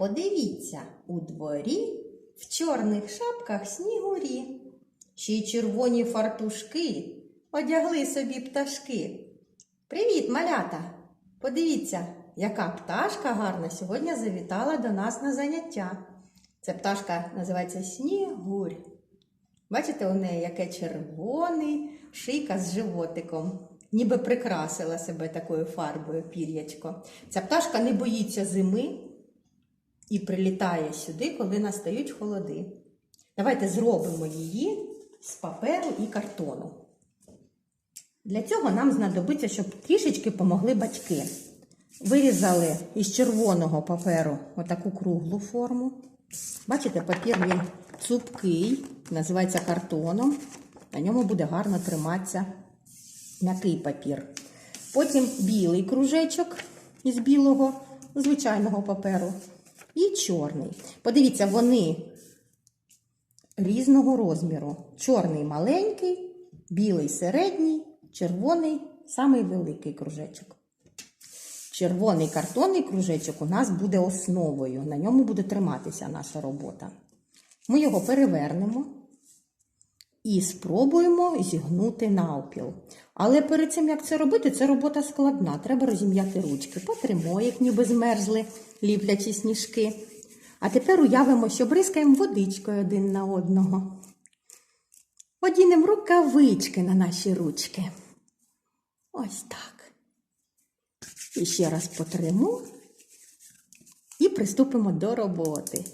Подивіться, у дворі в чорних шапках снігурі. Ще й червоні фартушки одягли собі пташки. Привіт, малята! Подивіться, яка пташка гарна сьогодні завітала до нас на заняття. Ця пташка називається Снігурь. Бачите, у неї яке червоний шийка з животиком. Ніби прикрасила себе такою фарбою пір'ячко. Ця пташка не боїться зими і прилітає сюди, коли настають холоди. Давайте зробимо її з паперу і картону. Для цього нам знадобиться, щоб трішечки помогли батьки. Вирізали із червоного паперу отаку круглу форму. Бачите, папір він цупкий, називається картоном. На ньому буде гарно триматися м'який папір. Потім білий кружечок із білого звичайного паперу. І чорний. Подивіться, вони різного розміру. Чорний маленький, білий середній, червоний самий великий кружечок. Червоний картонний кружечок у нас буде основою. На ньому буде триматися наша робота. Ми його перевернемо і спробуємо зігнути навпіл. Але перед цим, як це робити, це робота складна. Треба розім'яти ручки. Потримо, як ніби змерзли ліплячі сніжки. А тепер уявимо, що бризкаємо водичкою один на одного. Одінемо рукавички на наші ручки. Ось так. І ще раз потримо і приступимо до роботи.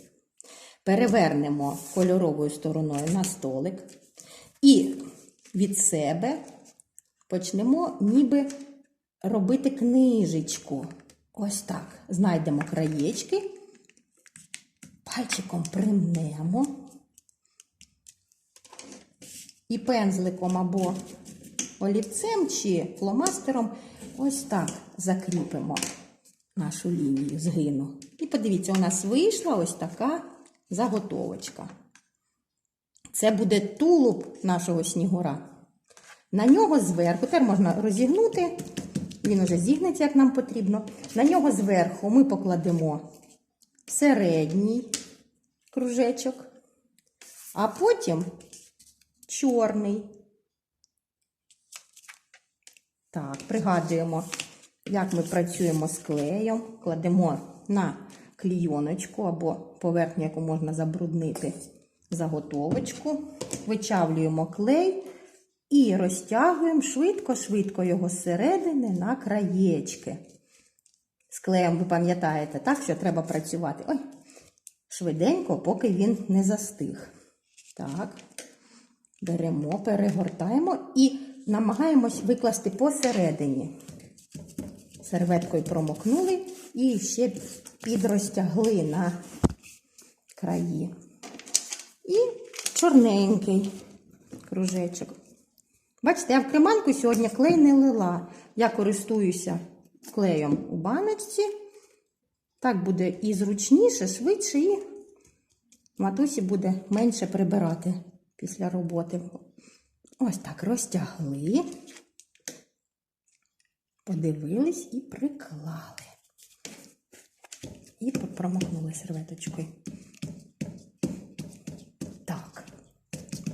Перевернемо кольоровою стороною на столик. І від себе почнемо ніби робити книжечку. Ось так. Знайдемо краєчки, пальчиком примнемо. І пензликом або олівцем чи фломастером ось так закріпимо нашу лінію згину. І подивіться, у нас вийшла ось така заготовочка. Це буде тулуб нашого снігура. На нього зверху, тепер можна розігнути, він уже зігнеться, як нам потрібно. На нього зверху ми покладемо середній кружечок, а потім чорний. Так, пригадуємо, як ми працюємо з клеєм, кладемо на клійоночку або поверхню, яку можна забруднити заготовочку, вичавлюємо клей і розтягуємо швидко-швидко його зсередини на краєчки. З клеєм ви пам'ятаєте, так, що треба працювати. Ой, швиденько, поки він не застиг. Так, беремо, перегортаємо і намагаємось викласти посередині. Серветкою промокнули і ще підрозтягли на краї. І чорненький кружечок. Бачите, я в креманку сьогодні клей не лила. Я користуюся клеєм у баночці. Так буде і зручніше, швидше, і матусі буде менше прибирати після роботи. Ось так розтягли, подивились і приклали. І промокнули серветочкою.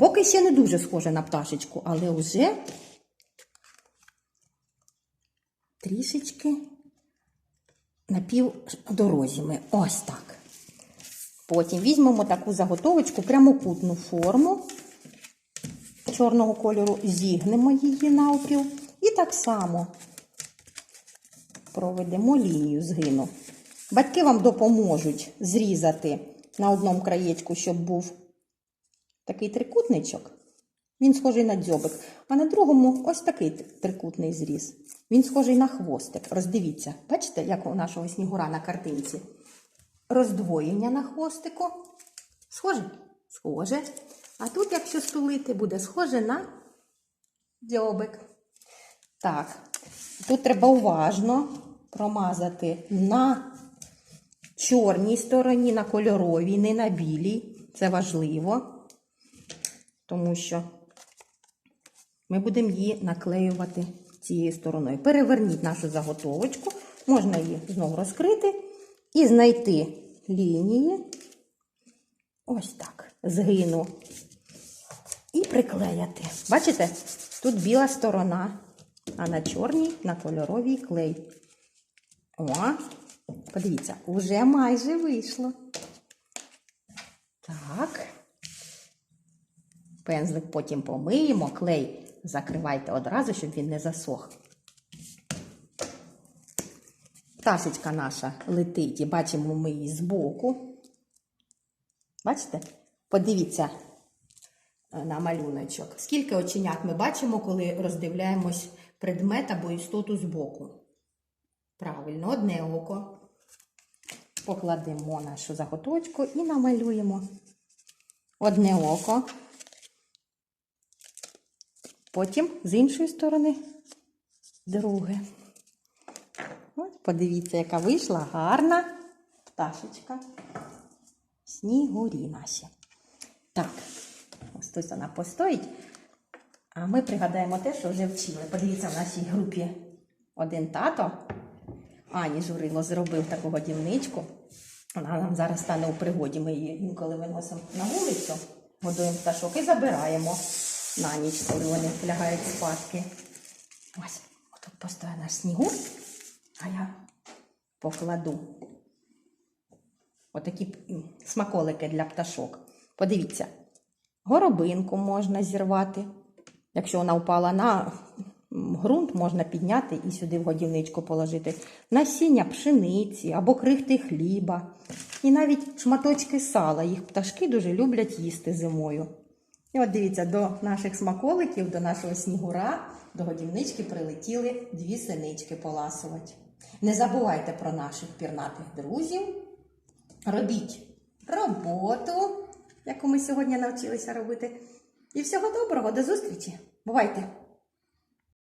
Поки ще не дуже схоже на пташечку, але вже трішечки на пів дорозі ми. Ось так. Потім візьмемо таку заготовочку, прямокутну форму чорного кольору, зігнемо її навпіл і так само проведемо лінію згину. Батьки вам допоможуть зрізати на одному краєчку, щоб був такий трикутничок. Він схожий на дзьобик. А на другому ось такий трикутний зріз. Він схожий на хвостик. Роздивіться, бачите, як у нашого снігура на картинці? Роздвоєння на хвостику. Схоже? Схоже. А тут, якщо стулити, буде схоже на дзьобик. Так, тут треба уважно промазати на чорній стороні, на кольоровій, не на білій. Це важливо, тому що ми будемо її наклеювати цією стороною. Переверніть нашу заготовочку, можна її знову розкрити і знайти лінії. Ось так. Згину. І приклеяти. Бачите? Тут біла сторона, а на чорній на кольоровій клей. О, подивіться, уже майже вийшло. Так. Пензлик потім помиємо, клей закривайте одразу, щоб він не засох. Пташечка наша летить і бачимо ми її збоку. Бачите? Подивіться е, на малюночок. Скільки оченят ми бачимо, коли роздивляємось предмет або істоту збоку. Правильно, одне око. Покладемо нашу заготовочку і намалюємо одне око. Потім з іншої сторони друге. Ось, подивіться, яка вийшла гарна пташечка. Снігурі наші. Так, ось тут вона постоїть. А ми пригадаємо те, що вже вчили. Подивіться, в нашій групі один тато Ані Журило зробив таку годівничку. Вона нам зараз стане у пригоді. Ми її інколи виносимо на вулицю, годуємо пташок і забираємо на ніч, коли вони лягають спадки. Ось, отут постоє наш снігур, а я покладу отакі смаколики для пташок. Подивіться, горобинку можна зірвати. Якщо вона впала на ґрунт, можна підняти і сюди в годівничку положити. Насіння пшениці або крихти хліба. І навіть шматочки сала. Їх пташки дуже люблять їсти зимою. І от дивіться, до наших смаколиків, до нашого снігура, до годівнички прилетіли дві синички поласувати. Не забувайте про наших пірнатих друзів. Робіть роботу, яку ми сьогодні навчилися робити. І всього доброго, до зустрічі! Бувайте!